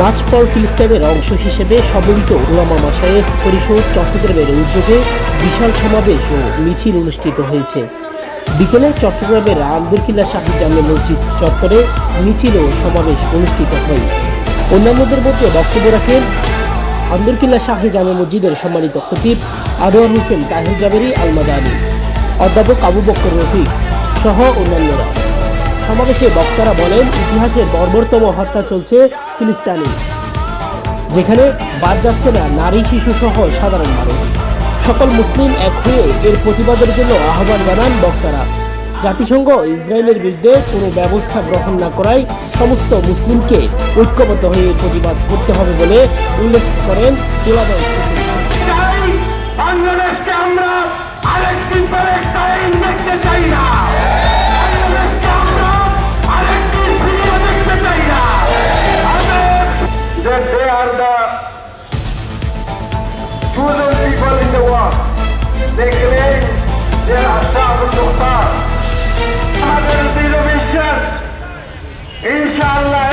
March for ফিলিস্টাইনের অংশ হিসেবে সমবেত ওলামা মাসায়ের পরিষদ চট্টগ্রামের উদ্যোগে বিশাল সমাবেশ ও মিছিল অনুষ্ঠিত হয়েছে। বিকেলে চট্টগ্রামের আন্দরকিল্লা শাহী জামে মসজিদ চত্বরে মিছিল ও সমাবেশ অনুষ্ঠিত হয়। অন্যান্যদের মধ্যে বক্তব্য রাখেন আন্দরকিল্লা শাহী জামে মসজিদের সম্মানিত খতিব আনোয়ার হোসেন তাহির জাবেরি আলমাদানি অধ্যাপক আবু বক্কর রফিক সহ অন্যান্যরা। সমাবেশে বক্তারা বলেন ইতিহাসের বর্বরতম হত্যা চলছে ফিলিস্তানি। যেখানে বাদ যাচ্ছে না নারী, শিশু সহ সাধারণ মানুষ। সকল মুসলিম এক হয়ে এর প্রতিবাদের জন্য আহ্বান জানান বক্তারা। জাতিসংঘ ইসরায়েলের বিরুদ্ধে কোনো ব্যবস্থা গ্রহণ না করায় সমস্ত মুসলিমকে ঐক্যবদ্ধ হয়ে প্রতিবাদ করতে হবে বলে উল্লেখ করেন আমরা দেখতে চাই না। Are the chosen people in the world. They claim they are Ashab al-Mukhtar. Others আমাদের দৃঢ় vicious. ইনশাআল্লাহ